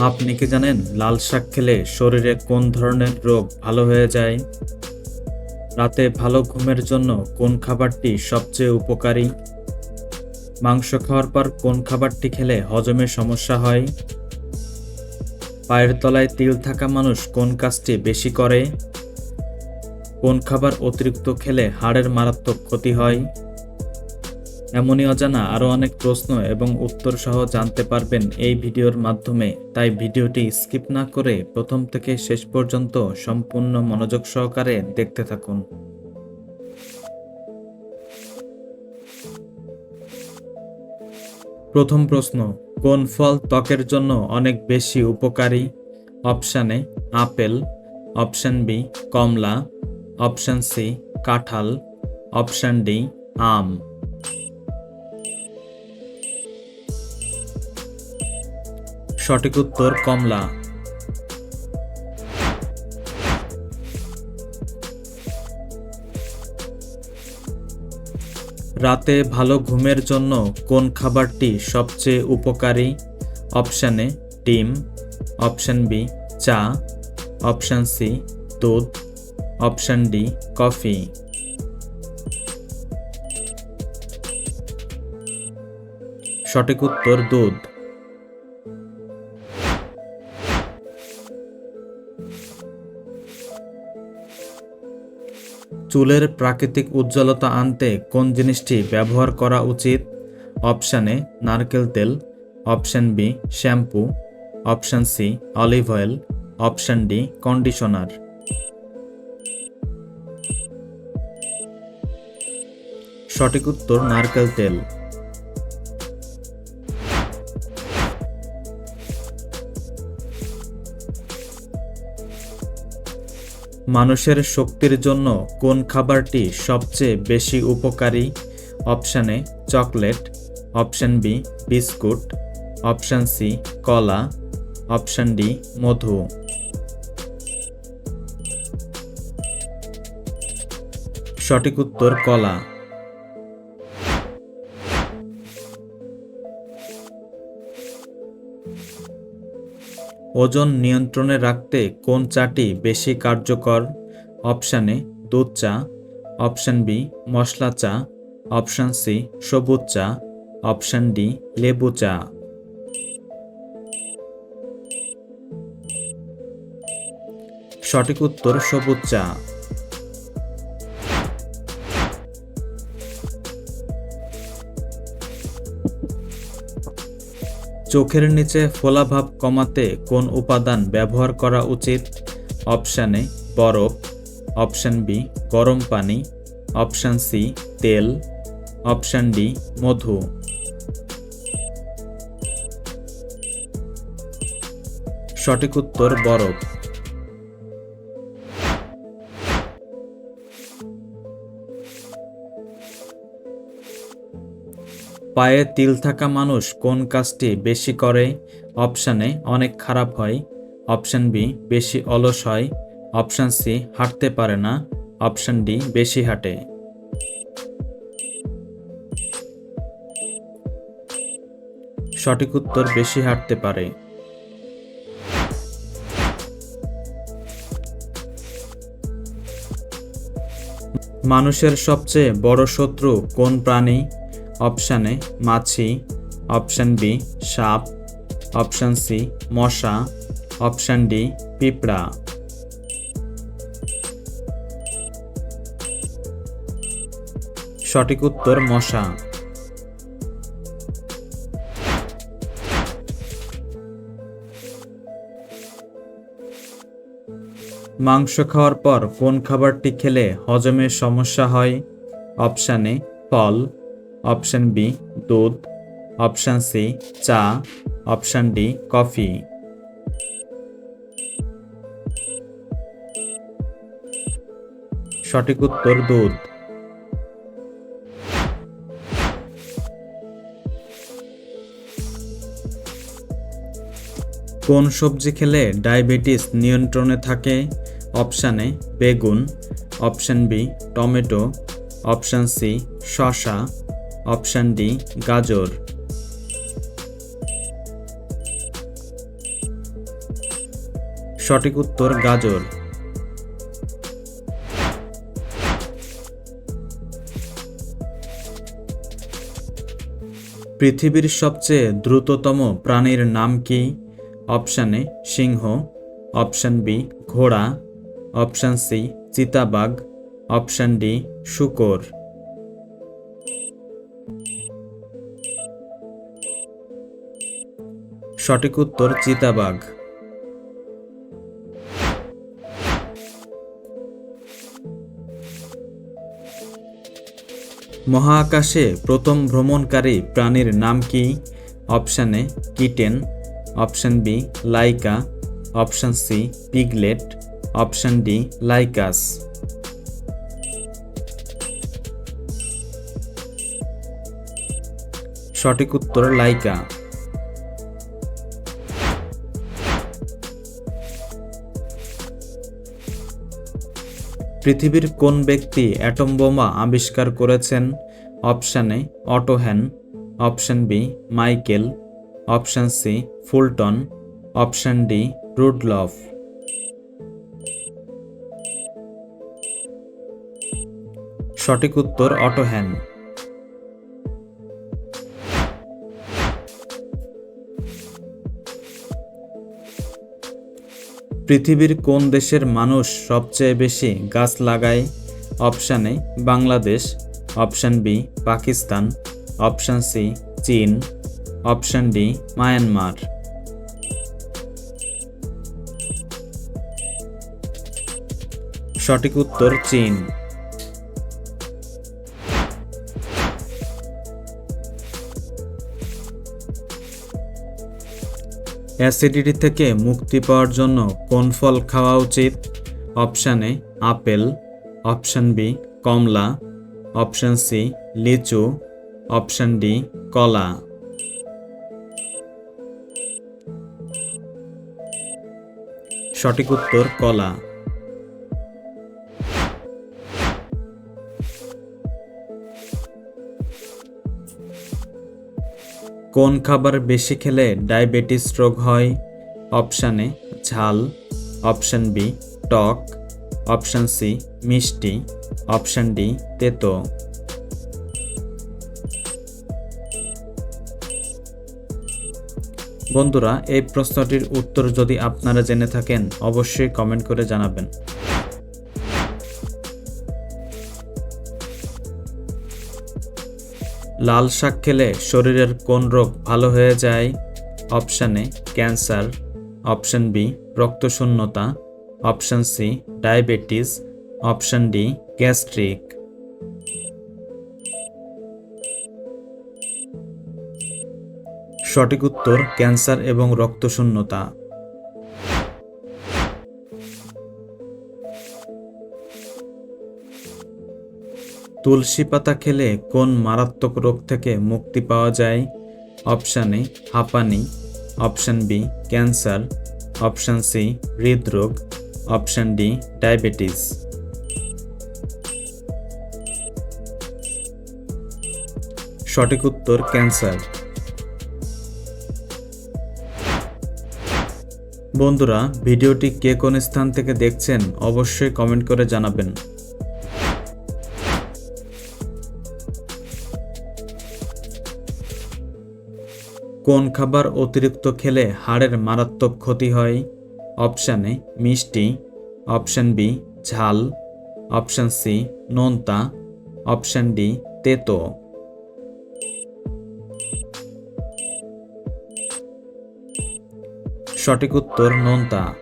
আপনি কি জানেন লাল শাক খেলে শরীরে কোন ধরনের রোগ ভালো হয়ে যায়? রাতে ভালো ঘুমের জন্য কোন খাবারটি সবচেয়ে উপকারী? মাংস খাওয়ার পর কোন খাবারটি খেলে হজমের সমস্যা হয়? পায়ের তলায় তিল থাকা মানুষ কোন কাজটি বেশি করে? কোন খাবার অতিরিক্ত খেলে হাড়ের মারাত্মক ক্ষতি হয়? এমনই অজানা আরও অনেক প্রশ্ন এবং উত্তর সহ জানতে পারবেন এই ভিডিওর মাধ্যমে। তাই ভিডিওটি স্কিপ না করে প্রথম থেকে শেষ পর্যন্ত সম্পূর্ণ মনোযোগ সহকারে দেখতে থাকুন। প্রথম প্রশ্ন, কোন ফল ত্বকের জন্য অনেক বেশি উপকারী? Option apple. অপশান বি, কমলা। অপশান সি, কাঁঠাল। অপশান ডি, আম। সঠিক উত্তর কমলা। রাতে ভালো ঘুমের জন্য কোন খাবারটি সবচেয়ে উপকারী? অপশানে ডিম। অপশান বি, চা। অপশান সি, দুধ। Option D, coffee. সঠিক উত্তর দুধ। চুলের প্রাকৃতিক উজ্জ্বলতা আনতে কোন জিনিসটি ব্যবহার করা উচিত? অপশান এ, নারকেল তেল, option B, shampoo, option C, olive oil, option D, conditioner. সঠিক উত্তর নারকেল তেল। মানুষের শক্তির জন্য কোন খাবারটি সবচেয়ে বেশি উপকারী? Option A chocolate. Option B, biscuit. Option C, কলা। অপশান ডি, মধু। সঠিক উত্তর কলা। ওজন নিয়ন্ত্রণে রাখতে কোন চাটি বেশি কার্যকর? অপশানে দুধ চা। অপশান বি, মশলা চা। অপশান সি, সবুজ চা। অপশান ডি, লেবু চা। সঠিক উত্তর সবুজ চা। চোখের নিচে ফোলাভাব কমাতে কোন উপাদান ব্যবহার করা উচিত? অপশান এ, বরফ। অপশান বি, গরম পানি। অপশান সি, তেল। অপশান ডি, মধু। সঠিক উত্তর বরফ। পায়ে তিল থাকা মানুষ কোন কাজটি বেশি করে? অপশানে অনেক খারাপ হয়। অপশান বি, বেশি অলস হয়। অপশান সি, হাঁটতে পারে না। অপশান ডি, বেশি হাঁটে। সঠিক উত্তর, বেশি হাঁটতে পারে। মানুষের সবচেয়ে বড় শত্রু কোন প্রাণী? অপশান এ মাছি, অপশান বি সাপ, অপশান সি মশা, অপশান ডি পিঁপড়া। সঠিক উত্তর মশা। মাংস খাওয়ার পর কোন খাবারটি খেলে হজমের সমস্যা হয়? অপশান ফল। অপশান বি, দুধ। অপশান সি, চা। Option D, coffee. সঠিক উত্তর, দুধ। কোন সবজি খেলে ডায়াবেটিস নিয়ন্ত্রণে থাকে? অপশানে বেগুন। Option B, tomato. Option C, শসা। অপশান ডি, গাজর। সঠিক উত্তর, গাজর। পৃথিবীর সবচেয়ে দ্রুততম প্রাণীর নাম কি? অপশান সিংহ। অপশান বি, ঘোড়া। অপশান সি, চিতাবাঘ। অপশান ডি, শুকর। সঠিক উত্তর চিতাবাঘ। মহাকাশে প্রথম ভ্রমণকারী প্রাণীর নাম কি? Option A, kitten. Option B, Laika. Option C, piglet. Option D, Laikas. সঠিক উত্তর লাইকা। পৃথিবীর কোন ব্যক্তি অ্যাটম বোমা আবিষ্কার করেছেন? Option A, Otto Hahn. Option B, Michael. Option C, Fulton. Option D, Rudolf. সঠিক উত্তর অটোহ্যান। পৃথিবীর কোন দেশের মানুষ সবচেয়ে বেশি গাছ লাগায়? Option A, Bangladesh. Option B, Pakistan. Option C, চীন। Option D, Myanmar. সঠিক উত্তর চীন। অ্যাসিডিটি থেকে মুক্তি পাওয়ার জন্য কোন ফল খাওয়া উচিত? Option A, apple. Option B, Kamala. Option C, লিচু। অপশান ডি, কলা। সঠিক উত্তর, কলা। কোন খাবার বেশি খেলে ডায়াবেটিস রোগ হয়? অপশান এ, ঝাল। অপশান বি, টক। অপশান সি, মিষ্টি। অপশান ডি, তেতো। বন্ধুরা, এই প্রশ্নটির উত্তর যদি আপনারা জেনে থাকেন, অবশ্যই কমেন্ট করে জানাবেন। লাল শাক খেলে শরীরের কোন রোগ ভালো হয়ে যায়? Option A, cancer. Option B, রক্তশূন্যতা। Option C, diabetes. Option D, gastric. সঠিক উত্তর ক্যান্সার এবং রক্তশূন্যতা। তুলসী পাতা খেলে কোন মারাত্মক রোগ থেকে মুক্তি পাওয়া যায়? অপশান এ, হাঁপানি। Option B, cancer. Option C, হৃদরোগ। Option D, diabetes. সঠিক উত্তর, ক্যান্সার। বন্ধুরা, ভিডিওটি কে কোন স্থান থেকে দেখছেন অবশ্যই কমেন্ট করে জানাবেন। কোন খাবার অতিরিক্ত খেলে হাড়ের মারাত্মক ক্ষতি হয়? অপশান এ, মিষ্টি। অপশান বি, ঝাল। অপশান সি, নোনতা। অপশান ডি, তেতো। সঠিক উত্তর নোনতা।